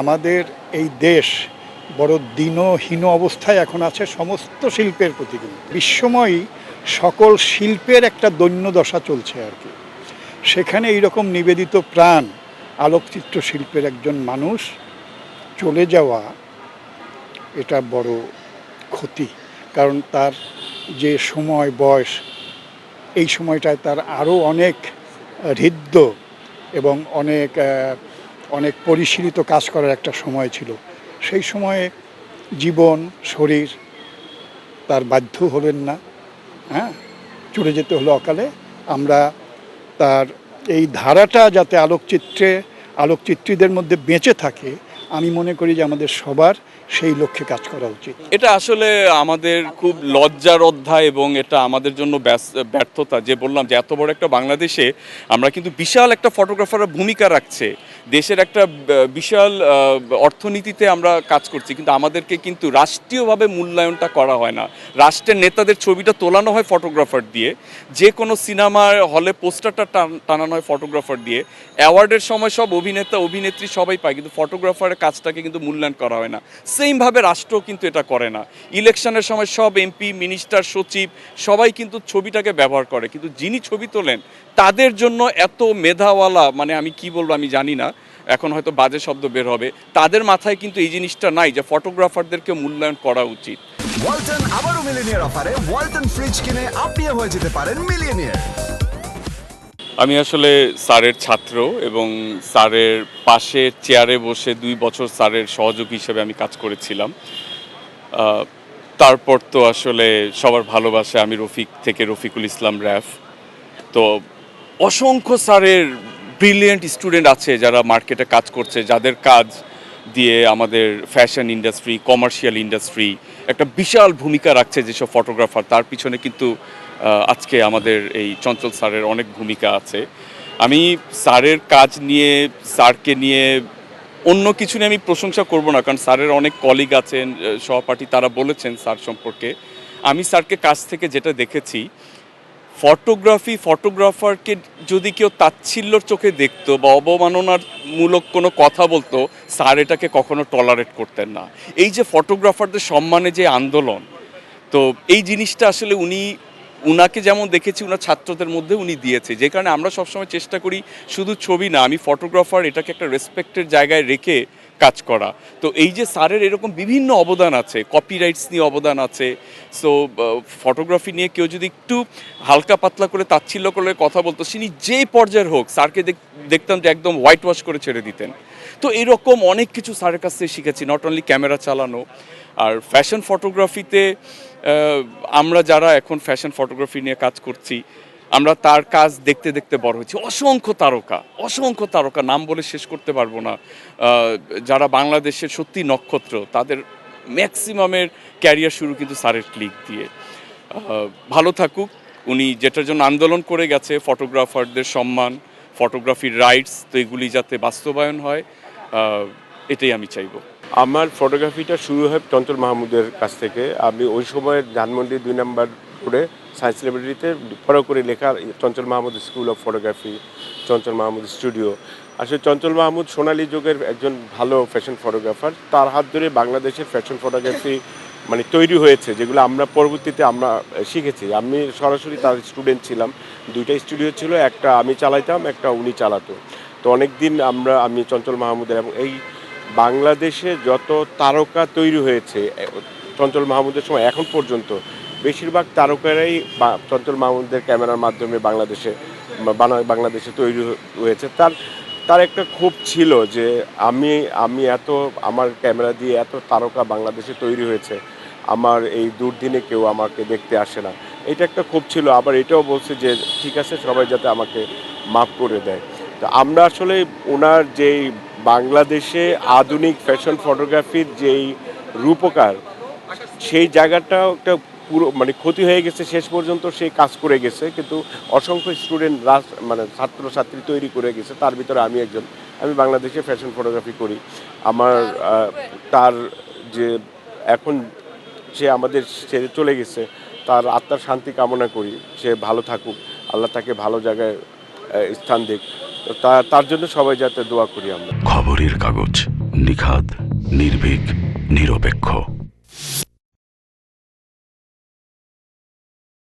আমাদের এই দেশ বড় দীনহীন অবস্থায় এখন আছে সমস্ত শিল্পের প্রতি কিন্তু। বিশ্বময়ী সকল শিল্পের একটা দৈন্য দশা চলছে আর কি সেখানে এইরকম নিবেদিত প্রাণ, আলোকচিত্র শিল্পের একজন মানুষ চলে যাওয়া এটা বড় ক্ষতি কারণ তার যে সময়, বয়স, এই সময়টায় তার আরও অনেক হৃদ্য এবং অনেক অনেক পরিশীলিত কাজ করার একটা সময় ছিল। সেই সময়ে জীবন, শরীর তার বাধ্য হলেন না হ্যাঁ? চলে যেতে হলো অকালে। আমরা তার এই ধারাটা যাতে আলোকচিত্রে, আলোকচিত্রীদের মধ্যে বেঁচে থাকে, আমি মনে করি যে আমাদের সবার সেই লক্ষ্যে কাজ করা উচিত। এটা আসলে আমাদের খুব লজ্জার অধ্যায় এবং এটা আমাদের জন্য ব্যর্থতা। যে বললাম যে এত বড় একটা বাংলাদেশে আমরা কিন্তু বিশাল একটা ফটোগ্রাফারের ভূমিকা রাখছে। দেশের একটা বিশাল অর্থনীতিতে আমরা কাজ করছি, কিন্তু আমাদেরকে কিন্তু রাষ্ট্রীয়ভাবে মূল্যায়নটা করা হয় না। রাষ্ট্রের নেতাদের ছবিটা তোলানো হয় ফটোগ্রাফার দিয়ে যে কোনো সিনেমার হলে পোস্টারটা টান- টানানো হয় ফটোগ্রাফার দিয়ে। অ্যাওয়ার্ডের সময় সব অভিনেতা, অভিনেত্রী সবাই পায়, কিন্তু ফটোগ্রাফারের কাজটাকে কিন্তু মূল্যায়ন করা হয় না। সেমভাবে রাষ্ট্র কিন্তু এটা করে না। ইলেকশনের সময় সব এমপি, মিনিস্টার, সচিব সবাই কিন্তু ছবিটাকে ব্যবহার করে, কিন্তু যিনি ছবি তোলেন, তাদের জন্য এত মেধাওয়ালা মানে আমি কি বলব আমি জানি না এখন হয়তো বাজে শব্দ বের হবে। তাদের মাথায় কিন্তু এই জিনিসটা নাই যে ফটোগ্রাফারদেরকে মূল্যায়ন করা উচিত। ওয়ালটন আবারও মিলিনিয়ার অফারে ওয়ালটন ফ্রিজ কিনে আপনিও হয়ে যেতে পারেন মিলিয়নিয়ার। আমি আসলে স্যারের ছাত্র এবং স্যারের পাশে চেয়ারে বসে দুই বছর স্যারের সহযোগী হিসেবে আমি কাজ করেছিলাম। তারপর তো আসলে সবার ভালোবাসা আমি রফিক থেকে রফিকুল ইসলাম র্যাফ। তো অসংখ্য স্যারের ব্রিলিয়েন্ট স্টুডেন্ট আছে যারা মার্কেটে কাজ করছে, যাদের কাজ দিয়ে আমাদের ফ্যাশন ইন্ডাস্ট্রি, কমার্শিয়াল ইন্ডাস্ট্রি একটা বিশাল ভূমিকা রাখছে যেসব ফটোগ্রাফার। তার পিছনে কিন্তু আজকে আমাদের এই চঞ্চল স্যারের অনেক ভূমিকা আছে। আমি স্যারের কাজ নিয়ে, স্যারকে নিয়ে অন্য কিছু নিয়ে আমি প্রশংসা করব না, কারণ স্যারের অনেক কলিগ আছেন সহপাঠী, তারা বলেছেন স্যার সম্পর্কে। আমি স্যারকে কাছ থেকে যেটা দেখেছি ফটোগ্রাফি, ফটোগ্রাফারকে যদি কেউ তাচ্ছিল্যর চোখে দেখতো বা অবমাননার মূলক কোনো কথা বলতো, স্যার এটাকে কখনো টলারেট করতেন না। এই যে ফটোগ্রাফারদের সম্মানে যে আন্দোলন, তো এই জিনিসটা আসলে উনি, উনাকে যেমন দেখেছি, উনার ছাত্রদের মধ্যে উনি দিয়েছে। যে কারণে আমরা সবসময় চেষ্টা করি শুধু ছবি না, আমি ফটোগ্রাফার, এটাকে একটা রেসপেক্টের জায়গায় রেখে কাজ করা। তো এই যে স্যারের এরকম বিভিন্ন অবদান আছে কপিরাইটস নিয়ে অবদান আছে সো ফটোগ্রাফি নিয়ে কেউ যদি একটু হালকা পাতলা করে তাচ্ছিল্য করে কথা বলতো তিনি যে পর্যায়ের হোক, স্যারকে দেখ- দেখতাম যে একদম হোয়াইট ওয়াশ করে ছেড়ে দিতেন। তো এরকম অনেক কিছু স্যারের কাছ থেকে শিখেছি নট অনলি ক্যামেরা চালানো, আর ফ্যাশন ফটোগ্রাফিতে আমরা যারা এখন ফ্যাশন ফটোগ্রাফি নিয়ে কাজ করছি আমরা তার কাজ দেখতে দেখতে বড় হয়েছি। অসংখ্য তারকা অসংখ্য তারকা, নাম বলে শেষ করতে পারব না। যারা বাংলাদেশের সত্যি নক্ষত্র, তাদের ম্যাক্সিমামের ক্যারিয়ার শুরু কিন্তু স্যারের ক্লিক দিয়ে। ভালো থাকুক। উনি যেটার জন্য আন্দোলন করে গেছে, ফটোগ্রাফারদের সম্মান, ফটোগ্রাফির রাইটস, তো এগুলি যাতে বাস্তবায়ন হয় এটাই আমি চাইব। আমার ফটোগ্রাফিটা শুরু হয় চঞ্চল মাহমুদের কাছ থেকে। আমি ওই সময় ধানমন্ডি দুই নাম্বার করে সায়েন্স ল্যাবরেটরিতে পড়া করে লেখা Chanchal Mahmud school of photography, Chanchal Mahmud studio. আসলে চঞ্চল মাহমুদ সোনালী যুগের একজন ভালো ফ্যাশন ফটোগ্রাফার তার হাত ধরে বাংলাদেশের ফ্যাশন ফটোগ্রাফি মানে তৈরি হয়েছে, যেগুলো আমরা পরবর্তীতে আমরা শিখেছি। আমি সরাসরি তার স্টুডেন্ট ছিলাম। দুইটা স্টুডিও ছিল, একটা আমি চালাইতাম, একটা উনি চালাতো। তো অনেক দিন আমরা, আমি, চঞ্চল মাহমুদের এবং এই বাংলাদেশে যত তারকা তৈরি হয়েছে চঞ্চল মাহমুদের সময়, এখন পর্যন্ত বেশিরভাগ তারকারাই চঞ্চল মাহমুদের ক্যামেরার মাধ্যমে বাংলাদেশে বাংলাদেশে তৈরি হয়েছে। তার তার একটা ক্ষোভ ছিল যে আমি আমি এত, আমার ক্যামেরা দিয়ে এত তারকা বাংলাদেশে তৈরি হয়েছে, আমার এই দুর্দিনে কেউ আমাকে দেখতে আসে না। এটা একটা ক্ষোভ ছিল। আবার এটাও বলছে যে ঠিক আছে, সবাই যাতে আমাকে মাফ করে দেয়। তো আমরা আসলে ওনার যেই বাংলাদেশে আধুনিক ফ্যাশন ফটোগ্রাফির যেই রূপকার, সেই জায়গাটা একটা পুরো মানে ক্ষতি হয়ে গেছে শেষ পর্যন্ত সেই কাজ করে গেছে কিন্তু অসংখ্য স্টুডেন্ট মানে ছাত্র ছাত্রী তৈরি করে গেছে। তার ভিতরে আমি একজন আমি বাংলাদেশে ফ্যাশন ফটোগ্রাফি করি। আমার তার যে এখন সে আমাদের ছেড়ে চলে গেছে তার আত্মার শান্তি কামনা করি। সে ভালো থাকুক আল্লাহ তাকে ভালো জায়গায় স্থান দিক। তো তা- তার জন্য সবাই যাতে দোয়া করি আমরা। খবরের কাগজ নিখাদ নির্ভীক নিরপেক্ষ।